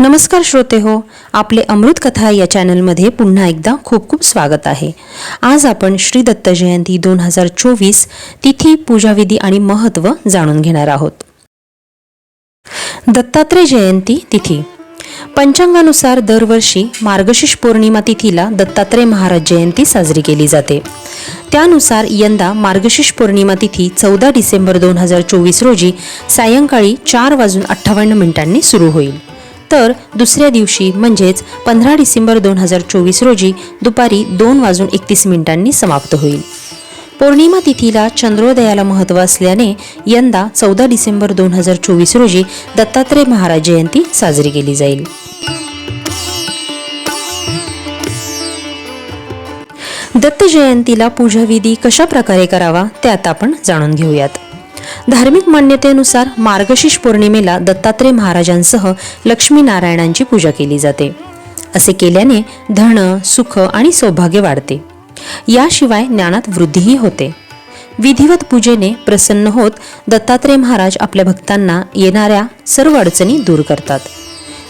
नमस्कार श्रोते हो आपले अमृत कथा या चॅनलमध्ये पुन्हा एकदा खूप खूप स्वागत आहे. आज आपण श्री दत्त जयंती दोन हजार चोवीस तिथी पूजाविधी आणि महत्त्व जाणून घेणार आहोत. दत्तात्रय जयंती तिथी. पंचांगानुसार दरवर्षी मार्गशीर्ष पौर्णिमा तिथीला दत्तात्रय महाराज जयंती साजरी केली जाते. त्यानुसार यंदा मार्गशीर्ष पौर्णिमा तिथी चौदा डिसेंबर दोन हजार चोवीस रोजी सायंकाळी चार वाजून अठ्ठावन्न मिनिटांनी सुरू होईल. तर दुसऱ्या दिवशी म्हणजेच पंधरा डिसेंबर दोन हजार चोवीस रोजी दुपारी दोन वाजून एकतीस मिनिटांनी समाप्त होईल. पौर्णिमा तिथीला चंद्रोदयाला महत्त्व असल्याने यंदा चौदा डिसेंबर दोन हजार चोवीस रोजी दत्तात्रय महाराज जयंती साजरी केली जाईल. दत्त जयंतीला पूजाविधी कशा प्रकारे करावा ते आता आपण जाणून घेऊयात. धार्मिक मान्यतेनुसार मार्गशीर्ष पौर्णिमेला दत्तात्रय महाराजांसह लक्ष्मीनारायणांची पूजा केली जाते. असे केल्याने धन सुख आणि सौभाग्य वाढते. याशिवाय ज्ञानात वृद्धीही होते. विधिवत पूजेने प्रसन्न होत दत्तात्रय महाराज आपल्या भक्तांना येणाऱ्या सर्व अडचणी दूर करतात.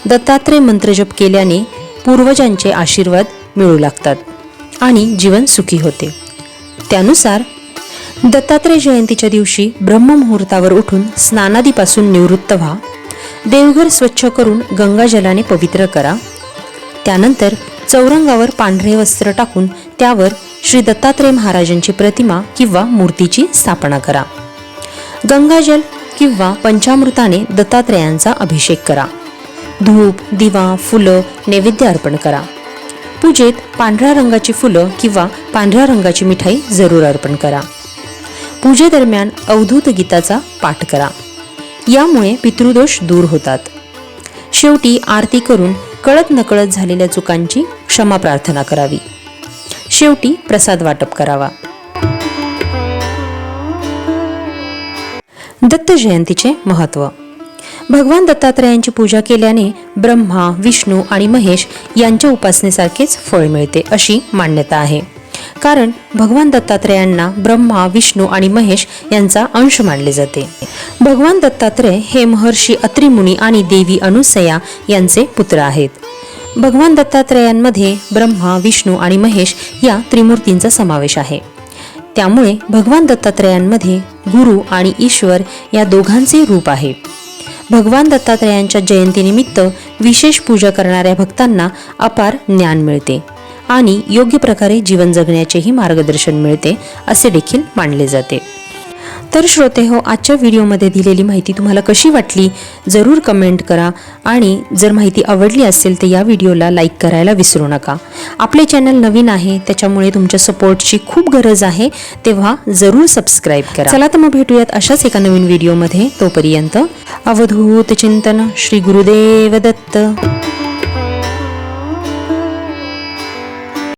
दत्तात्रय मंत्रजप केल्याने पूर्वजांचे आशीर्वाद मिळू लागतात आणि जीवन सुखी होते. त्यानुसार दत्तात्रय जयंतीच्या दिवशी ब्रह्ममुहूर्तावर उठून स्नानादीपासून निवृत्त व्हा. देवघर स्वच्छ करून गंगाजलाने पवित्र करा. त्यानंतर चौरंगावर पांढरे वस्त्र टाकून त्यावर श्री दत्तात्रय महाराजांची प्रतिमा किंवा मूर्तीची स्थापना करा. गंगाजल किंवा पंचामृताने दत्तात्रयांचा अभिषेक करा. धूप दिवा फुलं नैवेद्य अर्पण करा. पूजेत पांढऱ्या रंगाची फुलं किंवा पांढऱ्या रंगाची मिठाई जरूर अर्पण करा. पूजेदरम्यान अवधूत गीताचा पाठ करा. यामुळे पितृदोष दूर होतात. शेवटी आरती करून कळत नकळत झालेल्या चुकांची क्षमा प्रार्थना करावी. शेवटी प्रसाद वाटप करावा. दत्त जयंतीचे महत्त्व भगवान दत्तात्रयांची पूजा केल्याने ब्रह्मा विष्णू आणि महेश यांच्या उपासनेसारखेच फळ मिळते अशी मान्यता आहे. कारण भगवान दत्तात्रयांना ब्रह्मा विष्णू आणि महेश यांचा अंश मानले जाते. भगवान दत्तात्रय हे महर्षी अत्रिमुनी आणि देवी अनुसया यांचे पुत्र आहेत. भगवान दत्तात्रयांमध्ये ब्रह्मा विष्णू आणि महेश या त्रिमूर्तींचा समावेश आहे. त्यामुळे भगवान दत्तात्रयांमध्ये गुरु आणि ईश्वर या दोघांचे रूप आहे. भगवान दत्तात्रयांच्या जयंतीनिमित्त विशेष पूजा करणाऱ्या भक्तांना अपार ज्ञान मिळते. आणि योग्य प्रकारे जीवन जगण्याचेही मार्गदर्शन मिळते असे देखील मानले जाते. तर श्रोते हो आजच्या व्हिडिओमध्ये दिलेली माहिती तुम्हाला कशी वाटली? जरूर कमेंट करा आणि जर माहिती आवडली असेल तर या व्हिडिओला लाईक करायला विसरू नका. आपले चॅनल नवीन आहे त्याच्यामुळे तुमच्या सपोर्टची खूप गरज आहे तेव्हा जरूर सबस्क्राईब करा. चला तर मग भेटूयात अशाच एका नवीन व्हिडिओमध्ये. तोपर्यंत अवधूत चिंतन श्री गुरुदेव दत्त.